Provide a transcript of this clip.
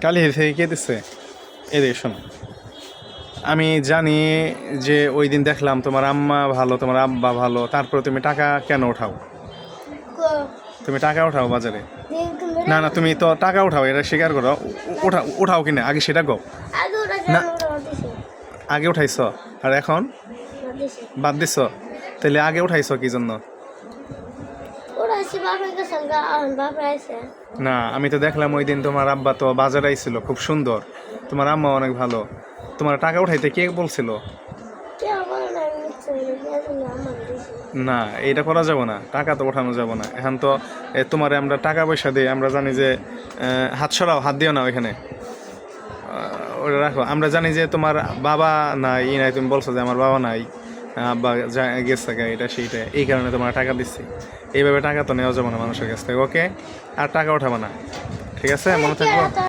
কালি থেকে কে দিচ্ছে এদিকে শোনো। আমি জানি যে ওই দিন দেখলাম তোমার আম্মা ভালো তোমার আব্বা ভালো তারপরে তুমি টাকা কেন উঠাও? তুমি টাকা উঠাও বাজারে? না না তুমি তো টাকা উঠাও এটা স্বীকার করো। উঠাও উঠাও কিনা? আগে সেটা গো না। আগে উঠাইছ? আর এখন? বাদ দিছ। তাহলে আগে উঠাইছ কি জন্য? ওরা আছে বাপের কাছে গা বাপে আছে না আমি তো দেখলাম ওই দিন তোমার আব্বা তো বাজারে আইছিল খুব সুন্দর। তোমার আম্মা অনেক ভালো। তোমার টাকা উঠাইতে কে বলছিল? না এইটা করা যাব না টাকা তো ওঠানো যাব না। এখন তো এ, তোমারে আমরা টাকা পয়সা দিই আমরা জানি যে হাত সরাও হাত দিও না ওইখানে। ওটা রাখো। আমরা জানি যে তোমার বাবা নাই ই নাই তুমি বলছো যে আমার বাবা নাই। আব্বা যা- গেছে গা, এটা সেইটা। এই কারণে তোমার টাকা দিচ্ছি। এইভাবে টাকা তো নেওয়া যাবে না মানুষের কাছ থেকে ওকে? আর টাকা ওঠাবো না। ঠিক আছে? মনে থাকব?